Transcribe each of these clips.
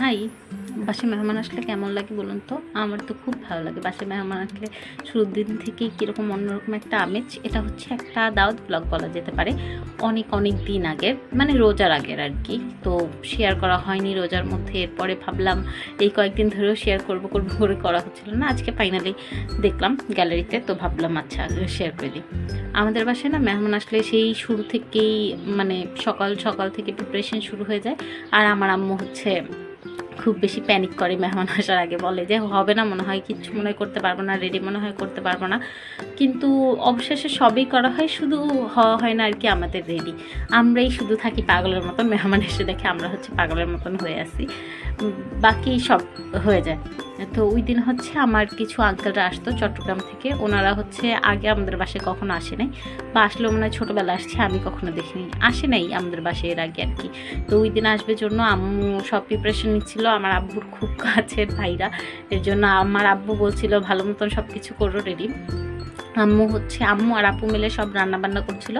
High বাসে মেহমান আসলে কেমন লাগে বলুন তো? আমার তো খুব ভালো লাগে বাসে মেহমান আসলে শুরুর দিন থেকেই কীরকম অন্যরকম একটা আমেজ, এটা হচ্ছে একটা দাওয়াত ব্লগ বলা যেতে পারে। অনেক অনেক দিন আগের মানে রোজার আগের আর কি। তো শেয়ার করা হয়নি রোজার মধ্যে, এরপরে ভাবলাম এই কয়েকদিন ধরেও শেয়ার করব করব, করে করা হচ্ছিল না। আজকে ফাইনালি দেখলাম গ্যালারিতে তো ভাবলাম আচ্ছা শেয়ার করে দিই। আমাদের বাসায় না মেহমান আসলে সেই শুরু থেকেই মানে সকাল সকাল থেকে প্রিপারেশন শুরু হয়ে যায়। আর আমার আম্মু হচ্ছে খুব বেশি প্যানিক করে মেহমান আসার আগে বলে যে হবে না, মনে হয় কিচ্ছু মনে করতে পারব না রেডি মনে হয় করতে পারব না। কিন্তু অবশেষে সবই করা হয়, শুধু হওয়া হয় না আর কি আমাদের রেডি আমরাই শুধু থাকি পাগলের মতন, মেহমান এসে দেখে আমরা হচ্ছে পাগলের মতন হয়ে আসি বাকি সব হয়ে যায়। তো ওই দিন হচ্ছে আমার কিছু আঙ্কেলরা আসতো চট্টগ্রাম থেকে। ওনারা হচ্ছে আগে আমাদের বাসে কখনো আসে নাই। বা আসলেও মনে হয় ছোটোবেলা আসছে, আমি কখনো দেখিনি। আসে নাই আমাদের বাসায় এর আগে আর কি তো ওই দিন আসবে জন্য আম্মু সব প্রিপারেশন নিচ্ছিল, আমার আব্বুর খুব কাছের ভাইরা। এর জন্য আমার আব্বু বলছিল, ভালো মতন সব কিছু করো রেডি আম্মু হচ্ছে আম্মু আর আপু মিলে সব রান্না বান্না করছিল।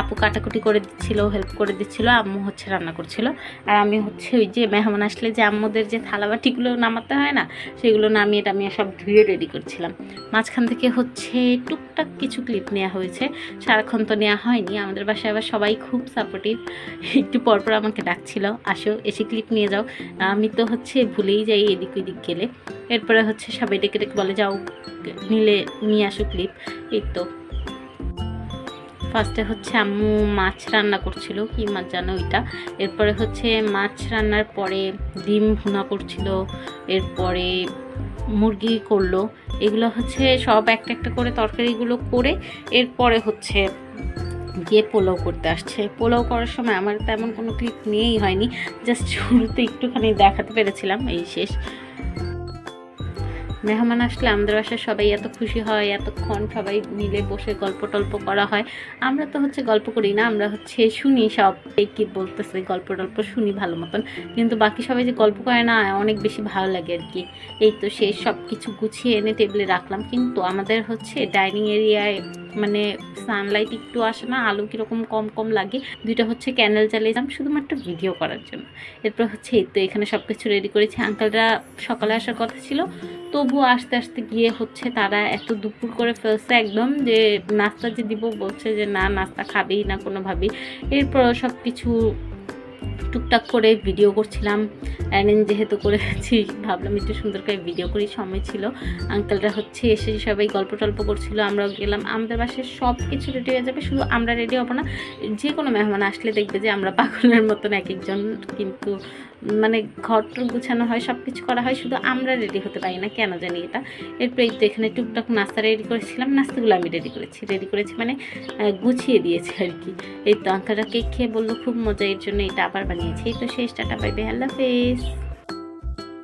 আপু কাটাকুটি করে দিচ্ছিল হেল্প করে দিচ্ছিল, আম্মু হচ্ছে রান্না করছিল। আর আমি হচ্ছে ওই যে মেহমান আসলে যে আম্মুদের যে থালাবাটিগুলো নামাতে হয় না, সেগুলো নামিয়ে টামিয়ে সব ধুয়ে রেডি করছিলাম। মাঝখান থেকে হচ্ছে টুকটাক কিছু ক্লিপ নেওয়া হয়েছে। সারাক্ষণ তো নেওয়া হয়নি, আমাদের বাসায় আবার সবাই খুব সাপোর্টিভ একটু পরপর আমাকে ডাকছিল, আসো এসে ক্লিপ নিয়ে যাও। আমি তো হচ্ছে ভুলেই যাই এদিক ওদিক গেলে। এরপরে হচ্ছে সবাই ডেকে ডেকে বলে, যাও নিলে নিয়ে আসো ক্লিপ। এই তো। ফার্স্টে হচ্ছে আম্মু মাছ রান্না করছিল, কি মাছ জানো ওইটা? এরপরে হচ্ছে মাছ রান্নার পরে ডিম ভুনা করছিল, এরপরে মুরগি করল। এগুলো হচ্ছে সব একটা একটা করে তরকারিগুলো করে, এরপরে হচ্ছে গিয়ে পোলাও করতে আসছে। পোলাও করার সময় আমার তেমন কোনো ক্লিপ নিয়েই হয়নি জাস্ট শুরুতে একটুখানি দেখাতে পেরেছিলাম, এই শেষ। মেহমান আসলে আমাদের বাসায় সবাই এত খুশি হয়, এতক্ষণ সবাই মিলে বসে গল্প টল্প করা হয়। আমরা তো হচ্ছে গল্প করি না, আমরা হচ্ছে শুনি সব। এই কি বলতেছে, গল্প টল্প শুনি ভালো মতন। কিন্তু বাকি সবাই যে গল্প করে না, অনেক বেশি ভালো লাগে আর কি। এই তো সে সব কিছু গুছিয়ে এনে টেবিলে রাখলাম। কিন্তু আমাদের হচ্ছে ডাইনিং এরিয়ায় মানে সানলাইট একটু আসে না, আলো কীরকম কম কম লাগে। দুইটা হচ্ছে ক্যানেল চালিয়ে যাম শুধুমাত্র ভিডিও করার জন্য। এরপর হচ্ছে এই তো এখানে সব কিছু রেডি করেছি। আঙ্কালরা সকালে আসার কথা ছিল, তবুও আস্তে আস্তে গিয়ে হচ্ছে তারা এত দুপুর করে ফেলছে একদম যে নাস্তা যে দিব বলছে যে, না, নাস্তা খাবেই না কোনোভাবেই। এরপর সব কিছু টুকটাক করে ভিডিও করছিলাম। অ্যারেঞ্জ যেহেতু করেছি, ভাবলাম একটু সুন্দর করে ভিডিও করি, সময় ছিল। আঙ্কেলরা হচ্ছে এসে সবাই গল্প টল্প করছিল, আমরাও গেলাম। আমাদের বাসায় সব কিছু রেডি হয়ে যাবে, শুধু আমরা রেডি হব না, যে কোনো মেহমান আসলে দেখবে যে আমরা পাগলের মতন এক একজন কিন্তু মানে ঘর টর গুছানো হয় সব কিছু করা হয়, শুধু আমরা রেডি হতে পারি না, কেন জানি এটা? এরপর তো এখানে টুকটাক নাস্তা রেডি করেছিলাম, নাস্তাগুলো আমি রেডি করেছি। রেডি করেছি মানে গুছিয়ে দিয়েছি আর কি এই তো আঙ্কাটা কেক খেয়ে বলল, খুব মজা, এর জন্য এটা আবার বানিয়েছি। এই তো শেষ, টাটা পাইবে আল্লাহ হাফেজ।